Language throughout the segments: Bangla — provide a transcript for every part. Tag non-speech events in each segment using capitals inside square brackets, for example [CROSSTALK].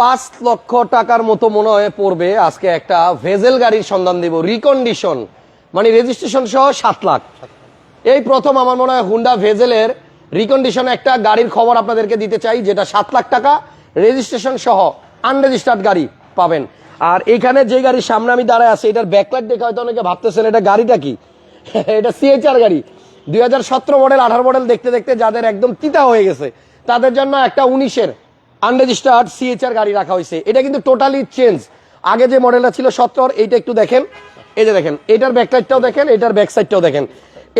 পাঁচ লক্ষ টাকার মতো মনে হয় পড়বে। আজকে একটা ভেজেল গাড়ির সন্ধান দিব। রিকন্ডিশন মানে রেজিস্ট্রেশন সহ সাত লাখ। এই প্রথম আমার মনে হয় হুন্ডা ভেজেলের রিকন্ডিশন একটা গাড়ির খবর আপনাদেরকে দিতে চাই, যেটা সাত লাখ টাকা। রেজিস্ট্রেশন সহ আনরেজিস্টার্ড গাড়ি পাবেন। আর এখানে যে গাড়ির সামনে আমি দাঁড়ায় আছি, এটার ব্যাকলাইট দেখে হয়তো অনেকে ভাবতেছেন, এটা গাড়িটা কি? [LAUGHS] এটা সিএচআর গাড়ি। দুই হাজার সতেরো মডেল আঠারো মডেল দেখতে দেখতে যাদের একদম তিতা হয়ে গেছে, তাদের জন্য একটা উনিশের আনরেজিস্টার্ড সিএচআর গাড়ি রাখা হয়েছে। এটা কিন্তু টোটালি চেঞ্জ। আগে যে মডেলটা ছিল সত্তর এইটা একটু দেখেন। এই যে দেখেন এটার ব্যাকলাইটটাও দেখেন এটার ব্যাক সাইডটাও দেখেন।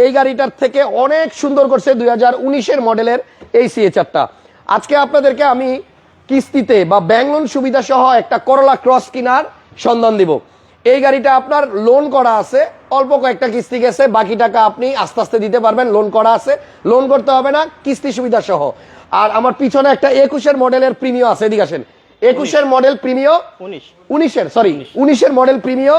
এই গাড়িটার থেকে অনেক সুন্দর করছে দুই হাজার উনিশের মডেলের এই সিএচআরটা আজকে আপনাদেরকে আমি কিস্তিতে বা ব্যাংক লোন সুবিধা সহ একটা করলা ক্রস কিনার সন্ধান দিব। এই গাড়িটা আপনার লোন করা আছে, অল্প কয়েকটা কিস্তি গেছে, বাকি টাকা আপনি আস্তে আস্তে দিতে পারবেন লোন করা আছে। লোন করতে হবে না, কিস্তি সুবিধা সহ। আর আমার পিছনে একটা একুশের মডেলের প্রিমিয় আছে এদিকে আসেন। একুশের মডেল প্রিমিয় উনিশ। উনিশের সরি উনিশের মডেল প্রিমিয়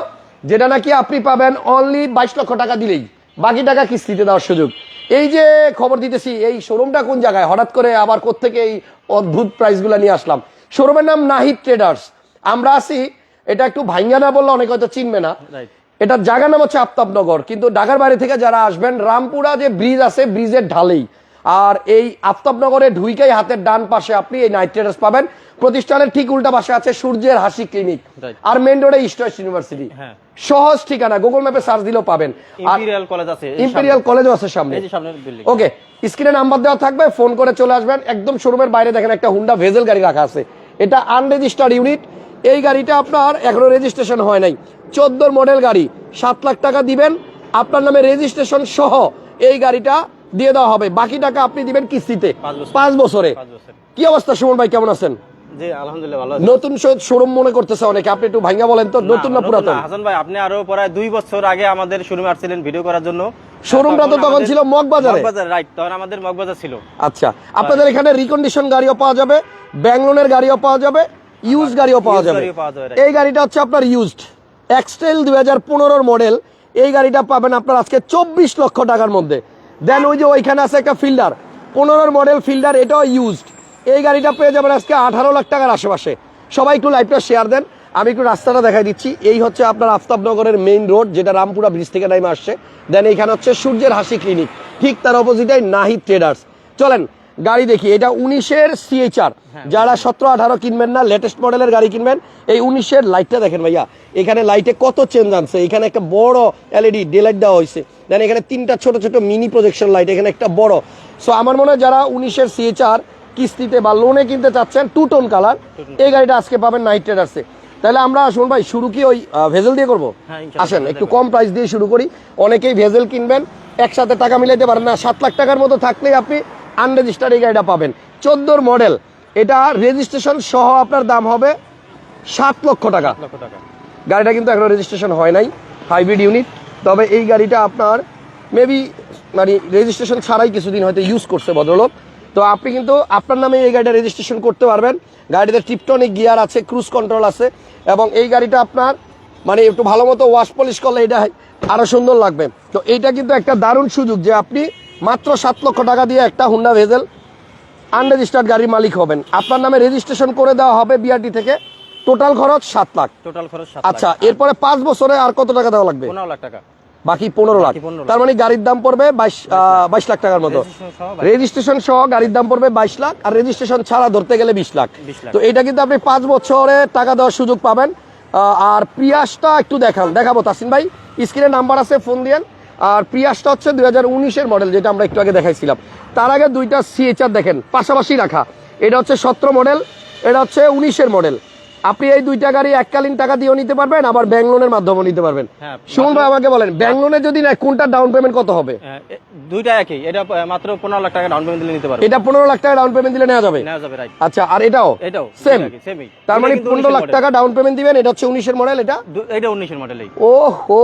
যেটা নাকি আপনি পাবেন অনলি বাইশ লক্ষ টাকা দিলেই। বাকি টাকা কিস্তিতে দেওয়ার সুযোগ। এই যে খবর দিতেছি এই শোরুমটা কোন জায়গায়? হঠাৎ করে আবার কোত্থেকে এই অদ্ভুত প্রাইসগুলো নিয়ে আসলাম। শোরুমের নাম নাহিদ ট্রেডার্স আমরা আছি এটা একটু ভাঙ্গা না বললে অনেকে হয়তো চিনবে না। এটার জায়গার নাম হচ্ছে আফতাবনগর। কিন্তু ঢাকার বাইরে থেকে যারা আসবেন রামপুরা যে ব্রিজ আছে ব্রিজের ঢালেই। আর এই আফতাবনগরে ঢুইকাই হাতের ডান পাশে আপনি এই নাইট ট্রেডার্স পাবেন। প্রতিষ্ঠানের ঠিক উল্টা পাশে আছে সূর্যের হাসি ক্লিনিক। আর মেন রোডে ইস্ট ওয়েস্ট ইউনিভার্সিটি। হ্যাঁ। সহজ ঠিকানা গুগল ম্যাপে সার্চ দিলেও পাবেন। ইম্পেরিয়াল কলেজ আছে ইম্পেরিয়াল কলেজও আছে সামনে। সামনে- এই যে সামনের বিল্ডিং ওকে স্ক্রিনে নাম্বার দেওয়া থাকবে ফোন করে চলে আসবেন। একদম শোরুমের বাইরে দেখেন একটা হুন্ডা ভেজেল গাড়ি রাখা আছে। এটা আনরেজিস্টার্ড ইউনিট এই গাড়িটা আপনার এখনও রেজিস্ট্রেশন হয় নাই। চোদ্দোর মডেল গাড়ি সাত লাখ টাকা দিবেন। আপনার নামে রেজিস্ট্রেশন সহ এই গাড়িটা দিয়ে দেওয়া হবে। বাকি টাকা আপনি দিবেন কিস্তিতে। পাঁচ বছরে। কি অবস্থা সুমন ভাই কেমন আছেন। নতুন শোরুম মনে করতেছে অনেকে। আপনি একটু বলেন তো নতুন না পুরাতন? হাসান ভাই আপনি আরও প্রায় দুই বছর আগে আমাদের শোরুমে আসছিলেন ভিডিও করার জন্য। শোরুমটা তো তখন ছিল মগবাজারে। মগবাজার রাইট তখন আমাদের মগবাজার ছিল। আচ্ছা আপনাদের এখানে রিকন্ডিশন গাড়িও পাওয়া যাবে ব্যাংলোনের গাড়িও পাওয়া যাবে ইউজ গাড়িও পাওয়া যাবে. এই গাড়িটা হচ্ছে আপনার ইউজড এক্সটেল দুই হাজার মডেল এই গাড়িটা পাবেন আপনার আজকে চব্বিশ লক্ষ টাকার মধ্যে। দেন ওই যে ওইখানে আছে একটা ফিল্ডার পনেরোর মডেল ফিল্ডার এটাও ইউজড এই গাড়িটা পেয়ে যাবেন আজকে আঠারো লাখ টাকার আশেপাশে। সবাই একটু লাইভটা শেয়ার দেন। আমি একটু রাস্তাটা দেখাই দিচ্ছি। এই হচ্ছে আপনার আফতাবনগরের মেইন রোড যেটা রামপুরা ব্রিজ থেকে নামে আসছে। দেন এইখানে হচ্ছে সূর্যের হাসি ক্লিনিক ঠিক তার অপোজিটে নাহিদ ট্রেডার্স চলেন গাড়ি দেখি। এটা উনিশের সিএচআর যারা সতেরো আঠারো কিনবেন না লেটেস্ট মডেলের গাড়ি কিনবেন এই উনিশের লাইটটা দেখেন ভাইয়া। এখানে লাইটে কত চেঞ্জ আনছে। এখানে একটা বড় এলইডি ডেলাইট দেওয়া হয়েছে। দেন এখানে তিনটা ছোট ছোট মিনি প্রজেকশন লাইট এখানে একটা বড়। সো আমার মনে হয় যারা উনিশের সিএচআর কিস্তিতে বা লোনে কিনতে চাচ্ছেন টু টোন কালার এই গাড়িটা আজকে পাবেন নাইট ট্রেডার্সে তাহলে আমরা শুনুন ভাই শুরু কি ওই ভেজেল দিয়ে করব? হ্যাঁ, আসেন একটু কম প্রাইস দিয়ে শুরু করি। অনেকেই ভেজেল কিনবেন একসাথে টাকা মিলাইতে পারেন না। সাত লাখ টাকার মতো থাকলেই আপনি আনরেজিস্টার্ড এই গাড়িটা পাবেন। চোদ্দোর মডেল এটা রেজিস্ট্রেশন সহ আপনার দাম হবে সাত লক্ষ টাকা। গাড়িটা কিন্তু এখনও রেজিস্ট্রেশন হয় নাই। হাইব্রিড ইউনিট তবে এই গাড়িটা আপনার মেবি মানে রেজিস্ট্রেশন ছাড়াই কিছুদিন হয়তো ইউজ করছে ভদ্রলোক। তো আপনি কিন্তু আপনার নামে এই গাড়িটা রেজিস্ট্রেশন করতে পারবেন। গাড়িতে টিপটনিক গিয়ার আছে ক্রুজ কন্ট্রোল আছে এবং এই গাড়িটা আপনার মানে একটু ভালো মতো ওয়াশ পলিশ করলে এটা আরও সুন্দর লাগবে। তো এইটা কিন্তু একটা দারুণ সুযোগ যে আপনি মাত্র সাত লক্ষ টাকা দিয়ে একটা হুন্ডা ভেজেল আনরেজিস্টার্ড গাড়ির মালিক হবেন। আপনার নামে রেজিস্ট্রেশন করে দেওয়া হবে বিআরটি থেকে। টোটাল খরচ সাত লাখ। টোটাল খরচ আচ্ছা এরপরে পাঁচ বছরে আর কত টাকা দেওয়া লাগবে? পনেরো লাখ টাকা। বাকি পনেরো লাখ। বাকি 15 লাখ। তার মানে গাড়ির দাম পড়বে বাইশ লাখ। টাকার মতো। রেজিস্ট্রেশন সহ গাড়ির দাম পড়বে বাইশ লাখ আর রেজিস্ট্রেশন ছাড়া ধরতে গেলে বিশ লাখ। তো এটা কিন্তু আপনি পাঁচ বছরে টাকা দেওয়ার সুযোগ পাবেন। আর প্রিয়াসটা একটু দেখান দেখাবো। তাসিন ভাই স্ক্রিনে নাম্বার আছে ফোন দিয়েন। আর প্রিয়াসটা হচ্ছে দুই হাজার উনিশের মডেল যেটা আমরা একটু আগে দেখাইছিলাম। তার আগে দুইটা সিএচআর দেখেন পাশাপাশি রাখা। এটা হচ্ছে সতেরো মডেল এটা হচ্ছে উনিশের মডেল আপনি এই দুইটা গাড়ি এককালীন টাকা দিয়েও নিতে পারবেন আবার ব্যাংক লোনের মাধ্যমেও নিতে পারবেন। হ্যাঁ, শুনুন ভাই আমাকে বলেন ব্যাংক লোনে যদি নেয় কোনটা ডাউন পেমেন্ট কত হবে? হ্যাঁ, দুইটা একই এটা মাত্র পনেরো লাখ টাকা ডাউন পেমেন্ট দিলে নিতে পারবে। এটা পনেরো লাখ টাকা ডাউন পেমেন্ট দিলে নেওয়া যাবে? নেওয়া যাবে রাইট আচ্ছা আর এটাও? এটাও সেম তার মানে পনেরো লাখ টাকা ডাউন পেমেন্ট দিবেন এটা হচ্ছে উনিশের মডেল এটা? এটা উনিশের মডেলেই ও হো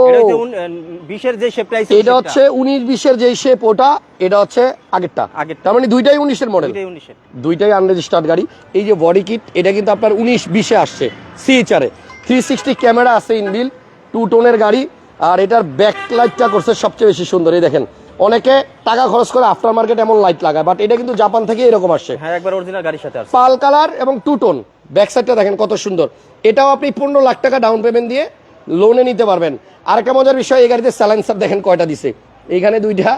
বিশের যে শেপটা এটা হচ্ছে উনিশ বিশের যে শেপ ওটা এটা হচ্ছে আগেরটা। আগেরটা। তার মানে দুইটাই উনিশের মডেল দুইটাই আনরেজিস্টার্ড গাড়ি। এই যে বডি কিট এটা কিন্তু আপনার উনিশ বিশে আসছে সিএচআরে থ্রি সিক্সটি ক্যামেরা আছে ইনবিল টু টোনের গাড়ি। আর এটার ব্যাক লাইটটা করছে সবচেয়ে বেশি সুন্দর। এই দেখেন অনেকে টাকা খরচ করে আফটার মার্কেট এমন লাইট লাগায় বাট এটা কিন্তু জাপান থেকে এরকম আসছে। হ্যাঁ একবার অরিজিনাল গাড়ির সাথে আছে পাল কালার এবং টু টোন ব্যাক সাইডটা দেখেন কত সুন্দর। এটাও আপনি পনেরো লাখ টাকা ডাউন পেমেন্ট দিয়ে লোনে নিতে পারবেন। আর একটা মজার বিষয় এই গাড়িতে স্যালেন্সার দেখেন কয়টা দিছে। এইখানে দুইটা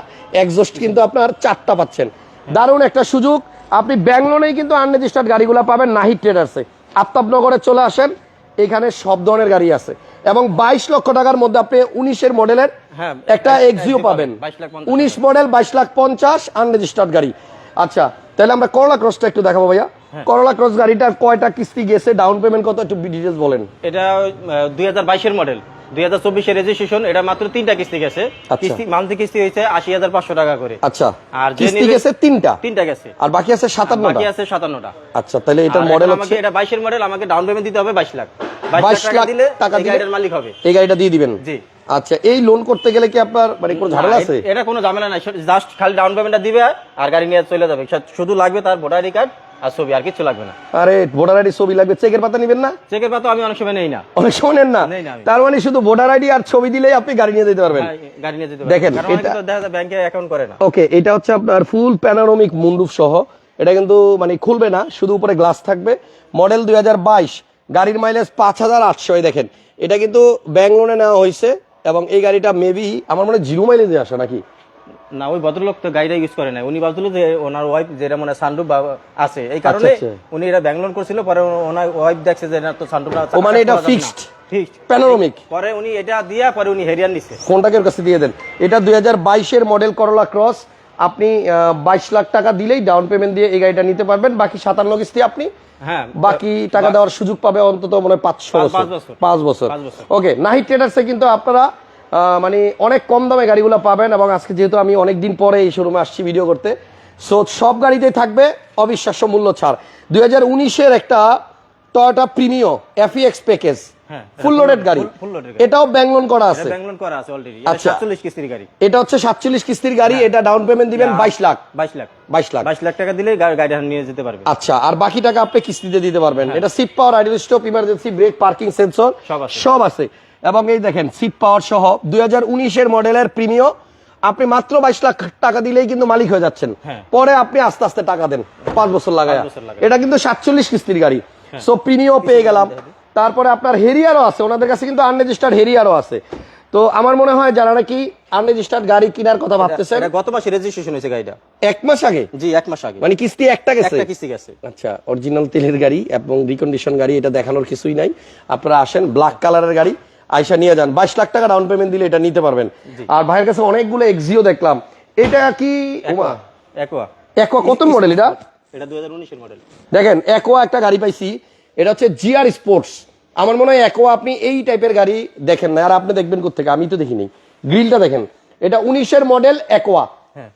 একজস্ট কিন্তু আপনার চারটা পাচ্ছেন। দারুণ একটা সুযোগ। আপনি ব্যাঙ্গলোনেই কিন্তু আনরেজিস্টার্ড গাড়িগুলো পাবেন নাহিদ ট্রেডার্সে আফতাবনগরে চলে আসেন এখানে সব ধরনের গাড়ি আছে। এবং বাইশ লক্ষ টাকার মধ্যে আপনি উনিশের মডেলের হ্যাঁ, একটা এক্সিও পাবেন পাবেন, 22 লাখ পঞ্চাশ। উনিশ মডেল বাইশ লাখ পঞ্চাশ আনরেজিস্টার্ড গাড়ি। আচ্ছা তাহলে আমরা করলা ক্রসটা একটু দেখাবো ভাইয়া। হ্যাঁ। করলা ক্রস গাড়িটার কয়টা কিস্তি গেছে ডাউন পেমেন্ট কত? একটু ডিটেলস বলেন। এটা দুই হাজার বাইশের মডেল দুই হাজার চব্বিশের রেজিস্ট্রেশন এটা মাত্র তিনটা কিস্তি গেছে। আচ্ছা। কিস্তি মান্থলি কিস্তি হয়েছে আশি হাজার পাঁচশো টাকা করে। আচ্ছা। আর কিস্তি গেছে তিনটা। তিনটা গেছে। আর বাকি আছে সাতান্নটা বাকি আছে সাতান্নটা। আচ্ছা তাহলে আর মডেল আমাকে এটা বাইশের মডেল আমাকে ডাউন পেমেন্ট দিতে হবে বাইশ লাখ। বাইশ লাখ দিলে টাকা এই দিলে- গাড়িটার মালিক হবে। এই গাড়িটা দিয়ে দিবেন। জি। আচ্ছা এই লোন করতে গেলে কি আপনার মানে কোনো ঝামেলা আছে? এটা কোনো ঝামেলা নাই জাস্ট খালি ডাউন পেমেন্টটা দিবে আর গাড়ি নিয়ে চলে যাবে। শুধু লাগবে তার ভোটার আইডি কার্ড আর ছবি আর কিছু লাগবে না। আরে ভোটার আইডি ছবি লাগবে চেকের পাতা নেবেন না? চেকের পাতা আমি অনেক সময় নেই না। অনেক সময় নেন না। তার মানে শুধু ভোটার আইডি আর ছবি দিলেই আপনি গাড়ি নিয়ে যেতে পারবেন? হ্যাঁ, গাড়ি নিয়ে যেতে দেখেন, এটা- তো দেখা যায় ব্যাংকে অ্যাকাউন্ট করে না। ওকে এটা হচ্ছে আপনার ফুল প্যানারোমিক মুন্ডুপ সহ। এটা কিন্তু মানে খুলবে না শুধু উপরে গ্লাস থাকবে। মডেল দুই হাজার বাইশ গাড়ির মাইলেজ পাঁচ হাজার আটশো দেখেন। এটা কিন্তু ব্যাংক লোনে নেওয়া হয়েছে। এবং এই গাড়িটা মেবি আমার মনে জিরো মাইলেজে আসে নাকি? না ওই ভদ্রলোক তো গাড়িটা ইউজ করে না উনি ভাবছিল যে ওনার ওয়াইফ যেটা মানে সানরুফ আছে। এই কারণে আচ্ছা। উনি এটা ব্যাঙ্গলোর করছিল পরে ওনার ওয়াইফ দেখছে যে না তো সানরুফ ও মানে এটা? ফিক্সড প্যানোরামিক পরে উনি এটা দিয়া পরে উনি হেরিয়ার নিচ্ছে ফোনটাকে কাছে দিয়ে দেন। এটা দুই হাজার বাইশের মডেল করলা ক্রস আপনি বাইশ লাখ টাকা দিলেই ডাউন পেমেন্ট দিয়ে এই গাড়িটা নিতে পারবেন। বাকি সাতান্ন কিস্তি আপনি বাকি টাকা দেওয়ার সুযোগ পাবে অন্তত মনে হয় পাঁচশো পাঁচ- বছর। পাঁচ বছর। ওকে নাহি ট্রেডার্সে কিন্তু আপনারা মানে অনেক কম দামে গাড়িগুলো পাবেন এবং আজকে যেহেতু আমি অনেক দিন পরে এই শোরুমে আসছি ভিডিও করতে সো সব গাড়িতেই থাকবে অবিশ্বাস্য মূল্য ছাড়। দুই হাজার উনিশের একটা টয়টা প্রিমিও এফিএক্স প্যাকেজ হ্যাঁ, ফুল লোডেড গাড়ি। full- full loaded গাড়ি। এটাও ব্যাংলোন করা আছে। ব্যাঙ্গলোর করা আছে অলরেডি আচ্ছা। সাতচল্লিশ কিস্তির গাড়ি। এটা হচ্ছে সাতচল্লিশ কিস্তির গাড়ি এটা ডাউন পেমেন্ট দিবেন বাইশ লাখ। বাইশ লাখ। বাইশ লাখ। বাইশ লাখ টাকা দিলে গাড়িটা নিয়ে যেতে পারবে আচ্ছা আর বাকি টাকা আপনি কিস্তিতে দিতে পারবেন। এটা seat power idle stop emergency brake parking sensor সব আছে। এবং এই দেখেন সিট পাওয়ার সহ দুই হাজার উনিশের মডেলের প্রিমিয় আপনি মাত্র বাইশ লাখ টাকা দিলেই কিন্তু মালিক হয়ে যাচ্ছেন। হ্যাঁ। পরে আপনি আস্তে আস্তে টাকা দেন পাঁচ বছর লাগায়। এটা কিন্তু সাতচল্লিশ কিস্তির গাড়ি। সো প্রিমিয় পেয়ে গেলাম। তারপরে আপনার হেরিয়ারও আছে ওনাদের কাছে কিন্তু আনরেজিস্টার্ড হেরিয়ারও আছে। তো আমার মনে হয় যারা নাকি আনরেজিস্টার্ড গাড়ি কেনার কথা ভাবতেছেন গত মাসে রেজিস্ট্রেশন হয়েছে গাড়িটা। এক মাস আগে? জি এক মাস আগে। মানে কিস্তি একটা গেছে? একটা কিস্তি গেছে। আচ্ছা অরিজিনাল তেলের গাড়ি এবং রিকন্ডিশন গাড়ি এটা দেখানোর কিছুই নাই। আপনারা আসেন ব্ল্যাক কালারের গাড়ি আইসা নিয়ে যান। বাইশ লাখ টাকা ডাউন পেমেন্ট দিলে এটা নিতে পারবেন। আর ভাইয়ের কাছে অনেকগুলো এক্সিও দেখলাম। এটা কি একোয়া একোয়া কত মডেল এটা? এটা দুই হাজার উনিশের মডেল দেখেন একোয়া একটা গাড়ি পাইছি। এটা হচ্ছে জিআর স্পোর্টস। আমার মনে হয় একোয়া আপনি এই টাইপের গাড়ি দেখেন না। আর আপনি দেখবেন কোথেকে আমি তো দেখিনি। গ্রিলটা দেখেন। এটা উনিশের মডেল একোয়া।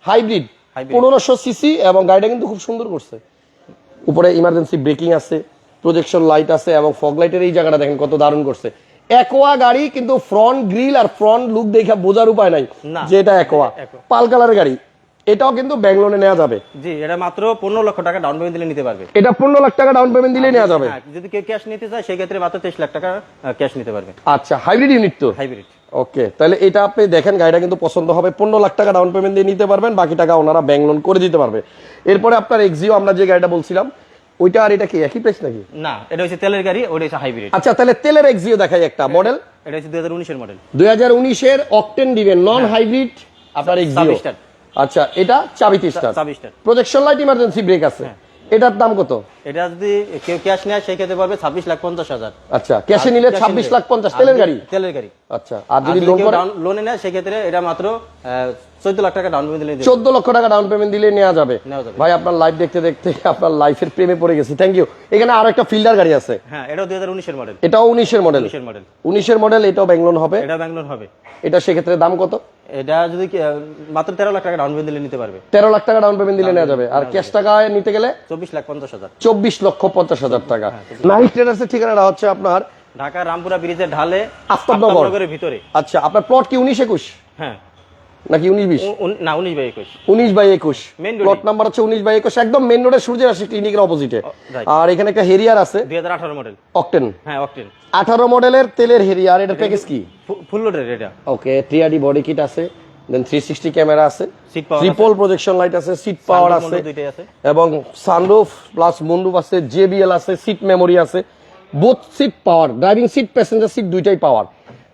হাইব্রিড। Hybrid। পনেরোশো সিসি এবং গাড়িটা কিন্তু খুব সুন্দর করছে। উপরে ইমার্জেন্সি ব্রেকিং আছে প্রজেকশন লাইট আছে এবং ফগ লাইটের এই জায়গাটা দেখেন কত দারুণ করছে। একোয়া গাড়ি কিন্তু ফ্রন্ট গ্রিল আর ফ্রন্ট লুক দেখে বোঝার উপায় নাই যে এটা একোয়া। পাল কালারের গাড়ি। এটাও কিন্তু ব্যাঙ্গলোরে নেওয়া যাবে। জি এটা মাত্র পনেরো লক্ষ টাকা ডাউন পেমেন্ট দিলে নিতে পারবে। এটা পনেরো লাখ টাকা ডাউন পেমেন্ট দিলে নেওয়া যাবে। হ্যাঁ, যদি কেউ ক্যাশ নিতে চায় সেই ক্ষেত্রে মাত্র তেইশ লাখ টাকা ক্যাশ নিতে পারবে। আচ্ছা হাইব্রিড ইউনিট তো? হাইব্রিড ওকে তাহলে এটা আপনি দেখেন গাড়িটা কিন্তু পছন্দ হবে। পনেরো লাখ টাকা ডাউন পেমেন্ট দিয়ে নিতে পারবেন বাকি টাকা ওনারা ব্যাংক লোন করে দিতে পারবে। এরপরে আপনার এক্সিও আমরা যে গাড়িটা বলছিলাম ওইটা আর এটা কি একই প্রাইস নাকি? না এটা হচ্ছে তেলের গাড়ি ওটা হচ্ছে হাইব্রিড আচ্ছা তাহলে তেলের এক্সিও দেখাই একটা মডেল এটা হচ্ছে দুই হাজার উনিশের মডেল দুই হাজার উনিশের অকটেন দিবেন নন হাইব্রিড আপনার এক্সিও। আচ্ছা এটা চাবি স্টার ছাব্বিশটার প্রজেকশন লাইট ইমার্জেন্সি ব্রেক আছে। এটার দাম কত? এটা যদি কেউ ক্যাশ নেয় সেই ক্ষেত্রে পারবে ছাব্বিশ লাখ পঞ্চাশ হাজার। আচ্ছা ক্যাশে নিলে ছাব্বিশ লাখ পঞ্চাশ তেলের গাড়ি? তেলের গাড়ি। আচ্ছা আর যদি লোন লোনে নেয় সেক্ষেত্রে এটা মাত্র চোদ্দ লাখ টাকা ডাউন পেমেন্ট দিলে লক্ষ টাকা ডাউন পেমেন্ট দিলে নেওয়া যাবে। ভাই আপনার লাইভ দেখতে দেখতে আপনার লাইফের প্রেমে পড়ে গেছি। থ্যাংক ইউ এখানে আরও একটা ফিল্ডার গাড়ি আছে। হ্যাঁ এটাও দুই হাজার উনিশের মডেল এটাও উনিশের মডেল মডেল মডেল এটাও ব্যাংলোন হবে। এটা হবে। এটা সেক্ষেত্রে দাম কত? এটা যদি মাত্র তেরো লাখ টাকা ডাউন পেমেন্ট দিলে নিতে পারবে। তেরো লাখ টাকা ডাউন পেমেন্ট দিলে নেওয়া যাবে। আর ক্যাশ টাকায় নিতে গেলে চব্বিশ লাখ পঞ্চাশ হাজার। চব্বিশ লক্ষ পঞ্চাশ হাজার টাকা। ট্রেডার্সের ঠিকানাটা হচ্ছে আপনার ঢাকা রামপুরা ব্রিজের ঢালে আফতাবনগর। আফতাবনগরের ভিতরে। আচ্ছা আপনার প্লট কি উনিশ একুশ? হ্যাঁ। নাকি উনিশ বিশ? না উনিশ বাই একুশ। উনিশ বাই একুশ। প্লট নাম্বার হচ্ছে উনিশ বাই একুশ একদম মেন রোডের সূর্যের আশি ক্লিনিকের অপোজিটে আর এখানে একটা হেরিয়ার আছে। দুই হাজার আঠারো মডেল অকটেন হ্যাঁ অকটেন আঠারো মডেলের তেলের হেরিয়ার এটার প্যাকেজ কি? ফুল লোডের এটা। ওকে ট্রিয়াডি বডি কিট আছে দেন থ্রি সিক্সটি ক্যামেরা আছে ট্রিপল প্রজেকশন লাইট আছে। সিট পাওয়ার আছে আছে। এবং সানরুফ প্লাস মুন্ডুপ আছে জেবিএল আছে সিট মেমোরি আছে both seat power driving seat passenger seat দুইটাই পাওয়ার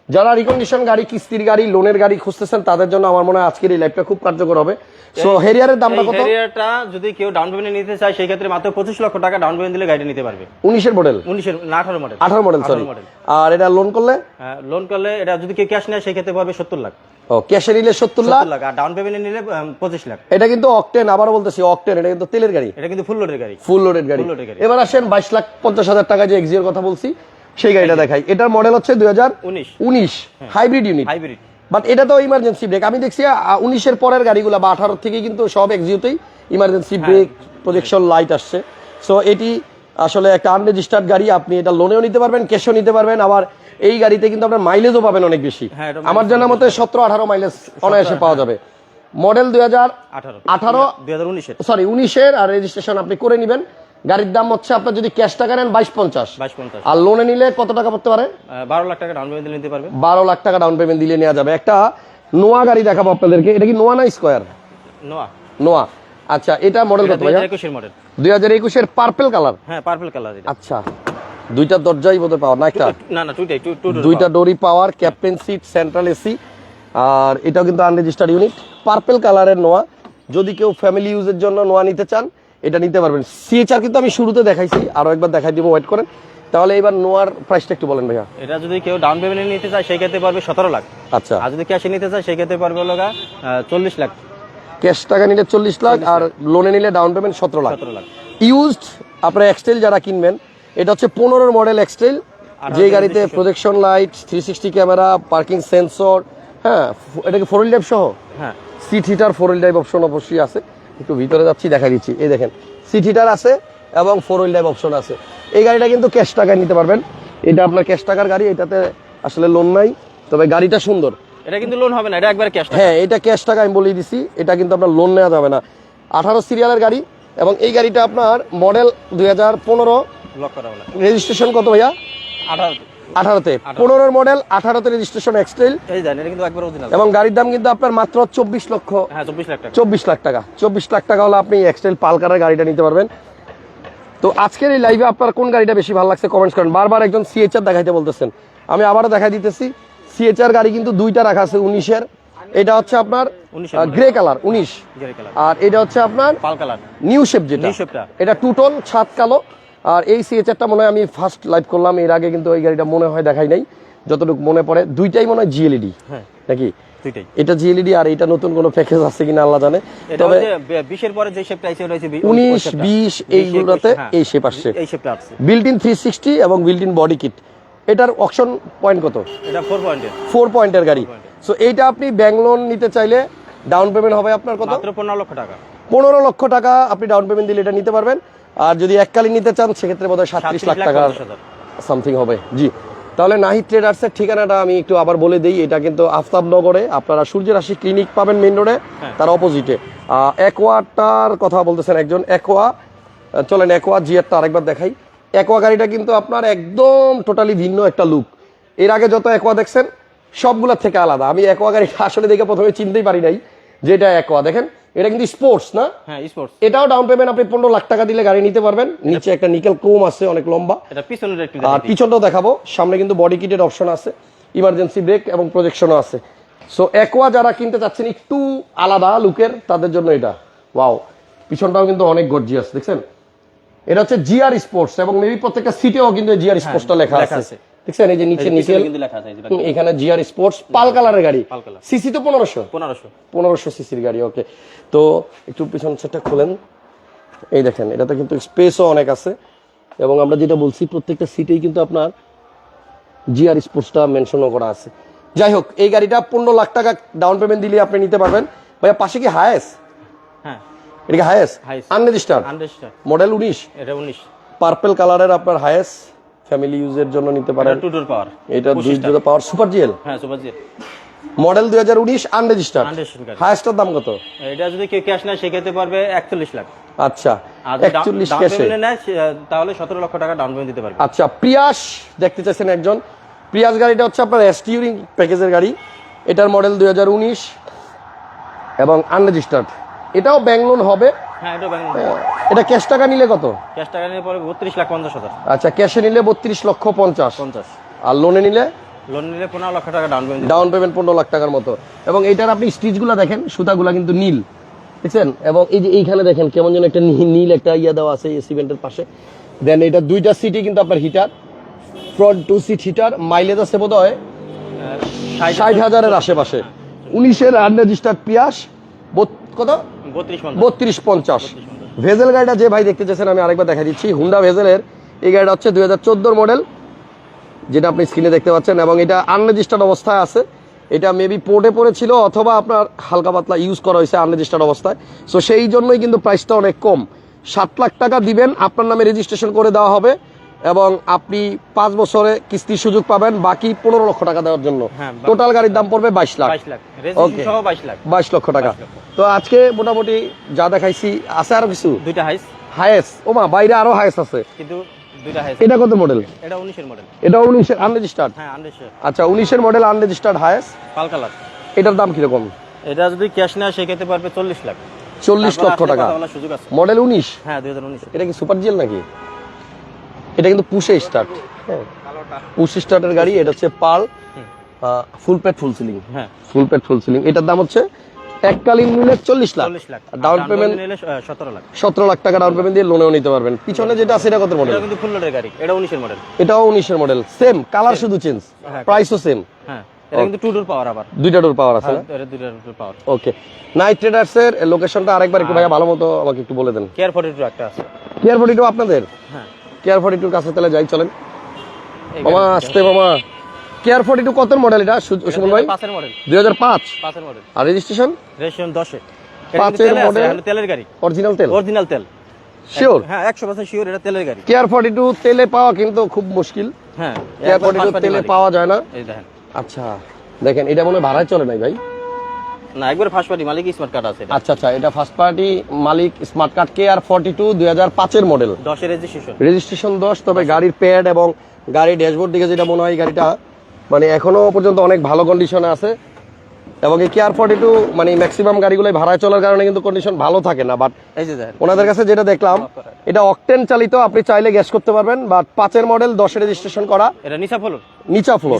যারা রিকন্ডিশন গাড়ি কিস্তির গাড়ি লোনের গাড়ি খুঁজতেছেন তাদের জন্য আমার মনে হয় আজকের এই লাইফটা খুব কার্যকর হবে। সো হেরিয়ারের দামটা কত? হ্যারিয়ারটা যদি কেউ ডাউন পেমেন্ট নিতে চায় সেই ক্ষেত্রে মাত্র পঁচিশ লক্ষ টাকা ডাউন পেমেন্ট দিলে গাড়ি নিতে পারবে। উনিশের মডেল উনিশের না আঠারো মডেল আঠারো মডেল সরি আর এটা লোন করলে? লোন করলে এটা যদি কেউ ক্যাশ নেয় সেই ক্ষেত্রে পাবে সত্তর লাখ। ও ক্যাশে নিলে সত্তর লাখ? সত্তর লাখ আর ডাউন পেমেন্ট নিলে পঁচিশ লাখ। এটা কিন্তু অকটেন আবার বলতেছি অকটেন এটা কিন্তু তেলের গাড়ি। এটা কিন্তু ফুল লোডের গাড়ি। ফুল লোডের গাড়ি। এবার আসেন বাইশ লাখ পঞ্চাশ হাজার টাকা যে এক্সিওর কথা বলছি। সেই গাড়িটা দেখাই। এটার মডেল হচ্ছে দুই হাজার উনিশ হাইব্রিড ইউনিট হাইব্রিড বাট এটা তো ইমার্জেন্সি ব্রেক আমি দেখছি উনিশের পরের গাড়িগুলো বা আঠারো থেকে কিন্তু সব এক্সিওতেই ইমার্জেন্সি ব্রেক প্রজেকশন লাইট আসছে। সো এটি আসলে একটা আনরেজিস্টার্ড গাড়ি। আপনি এটা লোনেও নিতে পারবেন ক্যাশও নিতে পারবেন। আবার এই গাড়িতে কিন্তু আপনার মাইলেজও পাবেন অনেক বেশি। হ্যাঁ, আমার জানার মতে সতেরো আঠারো মাইলেজ অনায়াসে পাওয়া যাবে। মডেল দুই হাজার আঠারো সরি উনিশের। আর রেজিস্ট্রেশন আপনি করে নেবেন। গাড়ির দাম হচ্ছে আপনার যদি ক্যাশ টাকা নেন বাইশ পঞ্চাশ। আর লোনে নিলে কত টাকা পড়তে পারে? বারো লাখ টাকা ডাউন পেমেন্ট দিলে নিতে পারবে। বারো লাখ টাকা ডাউন পেমেন্ট দিলে নেওয়া যাবে। একটা নোয়া গাড়ি দেখাবো আপনাদেরকে। এটা কি নোয়া না স্কোয়ার? নোয়া। নোয়া। আচ্ছা এটা মডেল কত ভাইয়া? একুশের মডেল দুই হাজার একুশের পার্পেল কালার হ্যাঁ পার্পল কালার এটা। আচ্ছা দুইটা দরজাই বোধহয় পাওয়ার না একটা? না না টু দুইটা ডোরি power captain seat central AC আর এটাও কিন্তু আনরেজিস্টার্ড ইউনিট পার্পেল কালারের নোয়া। যদি কেউ ফ্যামিলি ইউজের জন্য নোয়া নিতে চান এটা নিতে পারবেন। সিএচআর কিন্তু আমি শুরুতে দেখাইছি আরও একবার দেখাই দিব ওয়েট করেন। তাহলে এবার নোয়ার প্রাইসটা একটু বলেন ভাইয়া। এটা যদি কেউ ডাউন পেমেন্ট নিতে চায় সেই ক্ষেত্রে পারবে সতেরো লাখ। আচ্ছা। আর যদি ক্যাশে নিতে চায় সেই ক্ষেত্রে পারবে লোকা চল্লিশ লাখ। ক্যাশ টাকা নিলে চল্লিশ লাখ আর লোনে নিলে ডাউন পেমেন্ট সতেরো লাখ। সতেরো লাখ। ইউজড আপনার এক্সটেল যারা কিনবেন এটা হচ্ছে পনেরোর মডেল এক্সটেল যে গাড়িতে projection light three sixty camera parking sensor হ্যাঁ এটা কি ফোর হুইল ড্রাইভ সহ? হ্যাঁ। Seat heater four wheel drive option অবশ্যই আছে। একটু ভিতরে যাচ্ছি দেখা দিচ্ছি। এই দেখেন সিট হিটার আছে এবং ফোর হুইল ড্রাইভ অপশন আছে। এই গাড়িটা কিন্তু ক্যাশ টাকায় নিতে পারবেন। এটা আপনার ক্যাশ টাকার গাড়ি এটাতে আসলে লোন নাই তবে গাড়িটা সুন্দর। এটা কিন্তু লোন হবে না এটা একবার ক্যাশ হ্যাঁ এটা ক্যাশ টাকা আমি বলে দিছি এটা কিন্তু আপনার লোন নেওয়া যাবে না। আঠারো সিরিয়ালের গাড়ি এবং এই গাড়িটা আপনার মডেল দুই হাজার পনেরো। রেজিস্ট্রেশন কত ভাইয়া? আঠারো। আঠারোতে। পনেরোর মডেল আঠারোতে রেজিস্ট্রেশন এক্সটেল এবং গাড়ির দাম কিন্তু আপনার মাত্র চব্বিশ লক্ষ হ্যাঁ চব্বিশ লাখ টাকা। চব্বিশ লাখ টাকা। হলে আপনি এক্সটেল পালকারের গাড়িটা নিতে পারবেন। তো আজকের এই লাইভে আপনার কোন গাড়িটা বেশি ভালো লাগছে কমেন্টস করেন। বারবার একজন সিএচআর দেখাইতে বলতেছেন। আমি আবারও দেখা দিতেছি সিএচআর গাড়ি কিন্তু দুইটা রাখা আছে উনিশের। এটা হচ্ছে আপনার গ্রে কালার উনিশ। আর এটা হচ্ছে আপনার নিউ শেপ যেটা। এটা টুটন ছাদ কালো। আর এই সিএচআরটা মনে হয় আমি ফার্স্ট লাইভ করলাম এর আগে কিন্তু ওই গাড়িটা মনে হয় দেখাই নাই যতটুকু মনে পড়ে। দুইটাই মনে হয় জিএলইডি হ্যাঁ। নাকি? এটা জিএলইডি আর এটা নতুন কোনো প্যাকেজ আছে কিনা আল্লাহ জানে। তবে হচ্ছে বিশের পরে যে শেপটা ওই- ওই উনিশ বিশ এইগুলোতে এই শেপ আসছে। এই শেপটা আসছে। বিল্ট ইন থ্রি সিক্সটি এবং বিল্ট ইন বডি কিট এটার অপশন পয়েন্ট কত? এটা ফোর পয়েন্টের ফোর পয়েন্টের গাড়ি। সো এইটা আপনি ব্যাংক লোন নিতে চাইলে ডাউন পেমেন্ট হবে আপনার কত? মাত্র পনেরো লক্ষ টাকা। পনেরো লক্ষ টাকা আপনি ডাউন পেমেন্ট দিলে এটা নিতে পারবেন। আর যদি এককালীন নিতে চান সেক্ষেত্রে বোধহয় সাতত্রিশ লাখ টাকার সামথিং হবে। জি। তাহলে নাহিদ ট্রেডার্সের ঠিকানাটা আমি একটু আবার বলে দিই। এটা কিন্তু আফতাবনগরে। আপনারা সূর্যের রাশি ক্লিনিক পাবেন মেন রোডে তার অপোজিটে একোয়াটার কথা বলতেছেন একজন একোয়া আহ, চলেন একোয়া জিয়ারটা আরেকবার দেখাই। একোয়া গাড়িটা কিন্তু আপনার একদম টোটালি ভিন্ন একটা লুক এর আগে যত একোয়া দেখছেন সবগুলোর থেকে আলাদা। আমি একোয়া গাড়িটা আসলে দেখে প্রথমে চিনতেই পারি নাই যে এটা একোয়া দেখেন এটা কিন্তু স্পোর্টস না? হ্যাঁ স্পোর্টস এটাও ডাউন পেমেন্ট আপনি পনেরো লাখ টাকা দিলে গাড়ি নিতে পারবেন। নিচে একটা নিকেল ক্রোম আছে অনেক লম্বা। এটা পিছনের একটু আর। পিছনটাও দেখাবো। সামনে কিন্তু বডি কিটের অপশন আছে ইমার্জেন্সি ব্রেক এবং প্রজেকশনও আছে। সো একোয়া যারা কিনতে চাচ্ছেন একটু আলাদা লুকের তাদের জন্য এটা। ওয়াও পিছনটাও কিন্তু অনেক গর্জিয়াস দেখছেন? এটা হচ্ছে জিআর স্পোর্টস এবং মেবি প্রত্যেকটা সিটেও কিন্তু জিআর স্পোর্টসটা লেখা লেখা আছে। দেখছেন? এই যে নিচে হুম, এখানে জিআর স্পোর্টস পাল কালারের গাড়ি। সিসি তো পনেরোশো? পনেরোশো। পনেরোশো সিসির গাড়ি ওকে তো একটু পিছন সেটটা খুলেন। এই দেখেন এটাতে কিন্তু স্পেসও অনেক আছে। এবং আমরা যেটা বলছি প্রত্যেকটা সিটেই কিন্তু আপনার জিআর স্পোর্টসটা মেনশনও করা আছে। যাই হোক এই গাড়িটা পনেরো লাখ টাকা ডাউন পেমেন্ট দিলে আপনি নিতে পারবেন। ভাইয়া পাশে কি হায়েস হ্যাঁ। এটা কি হায়েস। আনরেজিস্টার মডেল উনিশ? এটা উনিশ। পার্পেল কালারের আপনার হায়েস ফ্যামিলি ইউজের জন্য নিতে পারেন। টু ডোর পাওয়ার এটা দুই দুটো পাওয়ার সুপার জিএল হ্যাঁ সুপারজি মডেল দুই হাজার উনিশ আনরেজিস্টার হায়েস্টার দাম কত? এটা যদি কেউ ক্যাশ নেয় সেক্ষেত্রে পারবে একচল্লিশ লাখ। আচ্ছা আর যদি একচল্লিশ ডাউন ক্যাশে তাহলে সতেরো লক্ষ টাকা ডাউন পেমেন্ট দিতে পারবে। আচ্ছা প্রিয়াস দেখতে চাইছেন একজন। প্রিয়াস গাড়িটা হচ্ছে আপনার এসটিউরিং প্যাকেজের গাড়ি। এটার মডেল দুই হাজার উনিশ এবং আনরেজিস্টার্ড এটাও ব্যাংক লোন হবে। হ্যাঁ এটা ব্যাংক এটা ক্যাশ টাকা নিলে কত? ক্যাশ টাকা নিয়ে পরে বত্রিশ লাখ পঞ্চাশ হাজার। আচ্ছা ক্যাশে নিলে বত্রিশ লক্ষ পঞ্চাশ। পঞ্চাশ। আর লোনে নিলে? লোন নিলে পনেরো লক্ষ টাকা ডাউন পেমেন্ট ডাউন পেমেন্ট পনেরো লাখ টাকার মতো। এবং এইটার আপনি স্টিচগুলো দেখেন সুতাগুলা কিন্তু নীল। দেখছেন এবং এই যে এইখানে দেখেন কেমন যেন একটা নীল একটা ইয়া দেওয়া আছে এই সিমেন্টের পাশে। দেন এটা দুইটা সিটই কিন্তু আপনার heater front two seat heater mileage আছে বোধ হয় ষাট হাজারের আশেপাশে। উনিশের আনরেজিস্টার্ড পিয়াস কত? বত্রিশ পঞ্চাশ। ভেজেল গাড়িটা যে ভাই দেখতে চাইছেন, আমি আরেকবার দেখা দিচ্ছি। হুন্ডা ভেজেলের এই গাড়িটা হচ্ছে দুই মডেল যেটা আপনি স্ক্রিনে দেখতে পাচ্ছেন, এবং এটা আনরেজিস্টার্ড অবস্থায় আছে। এটা মেবি পোর্টে পড়েছিল, অথবা আপনার হালকা পাতলা ইউজ করা হয়েছে আনরেজিস্টার্ড অবস্থায়। সো সেই জন্যই কিন্তু প্রাইসটা অনেক কম। সাত লাখ টাকা দিবেন, আপনার নামে রেজিস্ট্রেশন করে দেওয়া হবে। এবং আপনি পাঁচ বছরে কিস্তির সুযোগ পাবেন বাকি পনেরো লক্ষ টাকা দেওয়ার জন্য। হ্যাঁ, টোটাল গাড়ির দাম পড়বে বাইশ লাখ. সহ বাইশ লক্ষ টাকা। তো আজকে মোটামুটি যা দেখাইছি আছে আরও কিছু? দুইটা হাইস হায়েস্ট ওমা বাইরে আরও আছে। কিন্তু এটা কত মডেল এটা উনিশের মডেল এটা উনিশের আনরেজিস্টার্ড হ্যাঁ আচ্ছা উনিশের model unregistered highest pearl colour. এটার দাম কীরকম? এটা যদি ক্যাশ সেক্ষেত্রে পারবে চল্লিশ লাখ। চল্লিশ লক্ষ টাকা। মডেল উনিশ? হ্যাঁ দুই এটা কি সুপার জিএল নাকি? এটা কিন্তু পুষে স্টার্ট হ্যাঁ। পুশ স্টার্টের গাড়ি এটা হচ্ছে পাল ফুল পেট ফুল সিলিং হ্যাঁ। ফুল পেট ফুল সিলিং এটার দাম হচ্ছে এককালীন নিলে চল্লিশ লাখ। ডাউন পেমেন্ট সতেরো লাখ। সতেরো লাখ টাকা ডাউন পেমেন্ট দিয়ে লোনেও নিতে পারবেন। পিছনে যেটা আছে এটা কত মডেল এটা কিন্তু ফুল লোডের গাড়ি। এটা উনিশের মডেল এটাও উনিশের মডেল সেম কালার শুধু চেঞ্জ হ্যাঁ। প্রাইসও সেম হ্যাঁ এটা কিন্তু টু ডোর পাওয়ার আবার। দুইটা ডোর পাওয়ার আছে হ্যাঁ এটা দুইটা door power okay night traders এর লোকেশনটা আরেকবার একটু ভাইয়া ভালো মতো আমাকে একটু বলে দেন। কেয়ার ফর্টি টু একটা আছে। কেয়ার ফর্টি টু আপনাদের? হ্যাঁ। কেয়ার ফর্টি টুর কাছে তাহলে যাই চলেন। মামা আসতে মামা কেয়ার ফর্টি টু কত মডেল এটা? সুমন ভাই। পাঁচের মডেল দুই হাজার পাঁচ। পাঁচের মডেল আর রেজিস্ট্রেশন রেশন দশে। পাঁচের model? তেলের গাড়ি। অরিজিনাল তেল? অরিজিনাল তেল। শিওর হ্যাঁ একশো পার্সেন্ট শিওর এটা তেলের গাড়ি। কেয়ার ফর্টি টু তেলে পাওয়া কিন্তু খুব মুশকিল। হ্যাঁ কেয়ার ফর্টি টু তেলে পাওয়া যায় না। আচ্ছা দেখেন এটা মনে হয় ভাড়ায় চলে নাই ভাই? না একবার ফার্স্ট পার্টি মালিক স্মার্ট কার্ড আছে আচ্ছা আচ্ছা এটা ফার্স্ট পার্টি মালিক স্মার্ট কার্ড আর ফর্টি টু দুই হাজার পাঁচের মডেল দশের রেজিস্ট্রেশন রেজিস্ট্রেশন দশ তবে গাড়ির প্যাড এবং গাড়ির ড্যাশবোর্ড দিকে যেটা মনে হয় গাড়িটা মানে এখনও পর্যন্ত অনেক ভালো কন্ডিশনে আছে। এবং এই কেয়ার ফর্টি টু মানে ম্যাক্সিমাম গাড়িগুলো ভাড়ায় চলার কারণে কিন্তু কন্ডিশন ভালো থাকে না বাট ওনাদের কাছে যেটা দেখলাম এটা অকটেন চালিত আপনি চাইলে গ্যাস করতে পারবেন বাট পাঁচের মডেল দশে রেজিস্ট্রেশন করা। এটা নিশা ফলোর নিচা ফ্লোর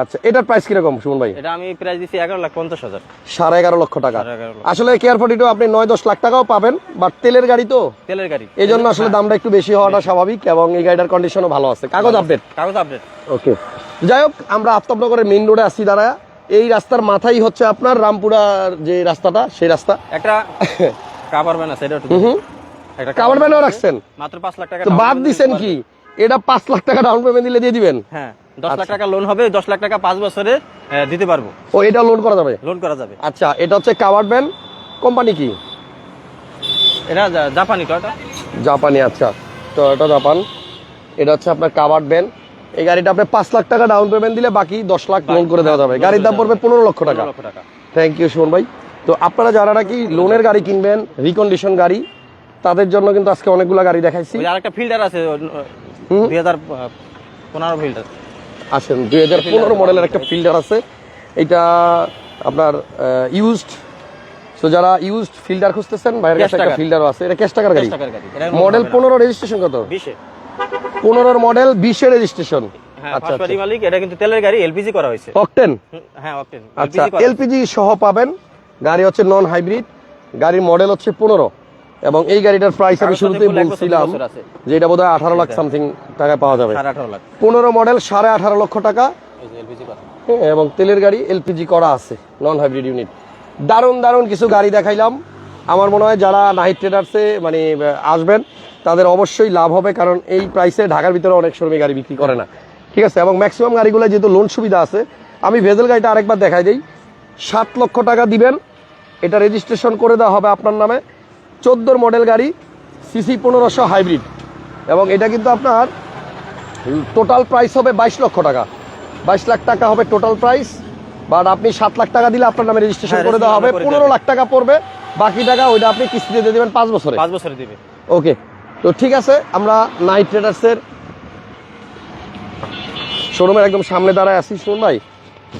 আচ্ছা এটার প্রাইস কীরকম সুমন ভাই? এটা আমি প্রাইস দিচ্ছি এগারো লাখ পঞ্চাশ হাজার। সাড়ে এগারো লক্ষ টাকা। আসলে কেয়ার ফর্টি টু আপনি নয় দশ লাখ টাকাও পাবেন বাট তেলের গাড়ি তো। তেলের গাড়ি। এই জন্য আসলে দামটা একটু বেশি হওয়াটা স্বাভাবিক এবং এই গাড়িটার কন্ডিশনও ভালো আছে। কাগজ আপডেট কাগজ আপডেট ওকে যাই হোক আমরা আফতাবনগরের মেইন রোডে আসছি দাঁড়া এই রাস্তার মাথায় হচ্ছে আপনার রামপুরার যে রাস্তাটা সেই রাস্তা। একটা [LAUGHS] কাভার ভ্যান আছে এটা হুম একটা কাভার ভ্যানও রাখছেন? মাত্র পাঁচ লাখ টাকা তো বাদ দিতে কি? এটা পাঁচ লাখ টাকা ডাউন পেমেন্ট দিলে দিয়ে দিবেন? হ্যাঁ দশ লাখ টাকা লোন হবে দশ লাখ টাকা পাঁচ বছরে দিতে পারব। ও এটা লোন করা যাবে? লোন করা যাবে। আচ্ছা এটা হচ্ছে কাভার ভ্যান কোম্পানি কি? এটা জাপানি টয়টা জাপানি আচ্ছা। Toyota Japan. এটা হচ্ছে আপনার কাভার ভ্যান এই গাড়িটা আপনি পাঁচ লাখ টাকা ডাউন পেমেন্ট দিলে বাকি দশ লাখ লোন করে দেওয়া যাবে। গাড়ির দাম পড়বে পনেরো লক্ষ টাকা। থ্যাংক ইউ সুমন ভাই। তো আপনারা যারা নাকি লোনের গাড়ি কিনবেন রিকন্ডিশন গাড়ি তাদের জন্য কিন্তু আজকে অনেকগুলো গাড়ি দেখাইছি। ওই আরেকটা ফিল্টার আছে। দুই হাজার পনেরো ফিল্টার আসেন দুই হাজার পনেরো মডেলের একটা ফিল্টার আছে। এটা আপনার ইউজড সো যারা ইউজড ফিল্টার খুঁজতেছেন Cash কাছে একটা। ফিল্টারও আছে। এটা ক্যাশ টাকার গাড়ি। টাকার গাড়ি। মডেল পনেরো রেজিস্ট্রেশন কত? বিশে। পনেরোর মডেল বিশে রেজিস্ট্রেশন হ্যাঁ আচ্ছা মালিক এটা কিন্তু তেলের গাড়ি এলপিজি করা হয়েছে। অকটেন হ্যাঁ অকটেন আচ্ছা এলপিজি সহ পাবেন। গাড়ি হচ্ছে নন হাইব্রিড গাড়ির মডেল হচ্ছে পনেরো। এবং এই গাড়িটার প্রাইস আমি শুরুতেই বলছিলাম। যে এটা বোধহয় আঠারো লাখ সামথিং টাকায় পাওয়া যাবে। পনেরো মডেল সাড়ে আঠারো লক্ষ টাকা। হ্যাঁ, এবং তেলের গাড়ি এলপিজি করা আছে নন হাইব্রিড ইউনিট দারুণ দারুণ কিছু গাড়ি দেখাইলাম। আমার মনে হয় যারা নাইট ট্রেডার্সে মানে আসবেন তাদের অবশ্যই লাভ হবে কারণ এই প্রাইসে ঢাকার ভিতরে অনেক শোরুমে গাড়ি বিক্রি করে না। ঠিক আছে? এবং ম্যাক্সিমাম গাড়িগুলো যেহেতু লোন সুবিধা আছে আমি ভেজেল গাড়িটা আরেকবার দেখাই দিই। সাত লক্ষ টাকা দিবেন। এটা রেজিস্ট্রেশন করে দেওয়া হবে আপনার নামে। চোদ্দোর মডেল গাড়ি সিসি পনেরোশো হাইব্রিড এবং এটা কিন্তু আপনার টোটাল প্রাইস হবে বাইশ লক্ষ টাকা। বাইশ লাখ টাকা হবে টোটাল প্রাইস বাট আপনি সাত লাখ টাকা দিলে আপনার নামে রেজিস্ট্রেশন হ্যাঁ, করে দেওয়া হবে। পনেরো লাখ টাকা পড়বে। বাকি টাকা ওইটা আপনি কিস্তিতে দিয়ে দেবেন পাঁচ বছরে। পাঁচ বছরে দিবে। ওকে তো ঠিক আছে আমরা নাইট ট্রেডার্সের শোরুমের একদম সামনে দাঁড়ায় আছি শুনুন ভাই।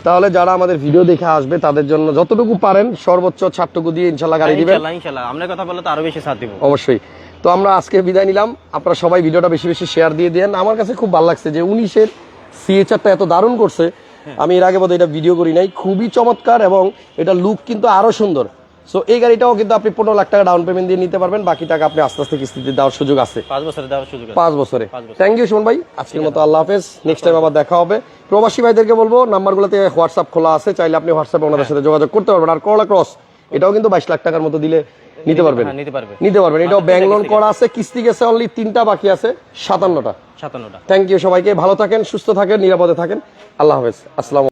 তাহলে যারা আমাদের ভিডিও দেখে আসবে তাদের জন্য যতটুকু পারেন সর্বোচ্চ ছাড়টুকু দিয়ে ইনশাল্লাহ গাড়ি দিবেন। ইনশাল্লাহ আপনার কথা বললে তো আরও বেশি সাথ দিব। অবশ্যই। তো আমরা আজকে বিদায় নিলাম। আপনারা সবাই ভিডিওটা বেশি বেশি শেয়ার দিয়ে দেন। আমার কাছে খুব ভালো লাগছে যে উনিশের সিএচআরটা এত দারুণ করছে। আমি এর আগে বোধহয় এটা ভিডিও করি নাই। খুবই চমৎকার এবং এটা লুক কিন্তু আরও সুন্দর। সো এই গাড়িটাও কিন্তু আপনি পনেরো লাখ টাকা ডাউন পেমেন্ট দিয়ে নিতে পারবেন। বাকি টাকা আপনি আস্তে আস্তে কিস্তিতে দেওয়ার সুযোগ আছে। পাঁচ বছরে দেওয়ার সুযোগ পাঁচ বছরে। থ্যাংক ইউ সুমন ভাই। আজকের মতো আল্লাহ হাফেজ। নেক্সট টাইম আবার দেখা হবে। প্রবাসী ভাইদেরকে বলব নাম্বারগুলোতে হোয়াটসঅ্যাপ খোলা আছে। চাইলে আপনি হোয়াটসঅ্যাপে ওনাদের সাথে যোগাযোগ করতে পারবেন। আর করলা ক্রস এটাও কিন্তু বাইশ লাখ টাকার মতো দিলে নিতে পারবেন। হ্যাঁ নিতে পারবে নিতে পারবেন। এটাও ব্যাংক লোন করা আছে। কিস্তি গেছে অনলি তিনটা বাকি আছে সাতান্নটা। সাতান্নটা। থ্যাংক ইউ সবাইকে। ভালো থাকেন সুস্থ থাকেন নিরাপদে থাকেন। আল্লাহ হাফেজ। আসসালাম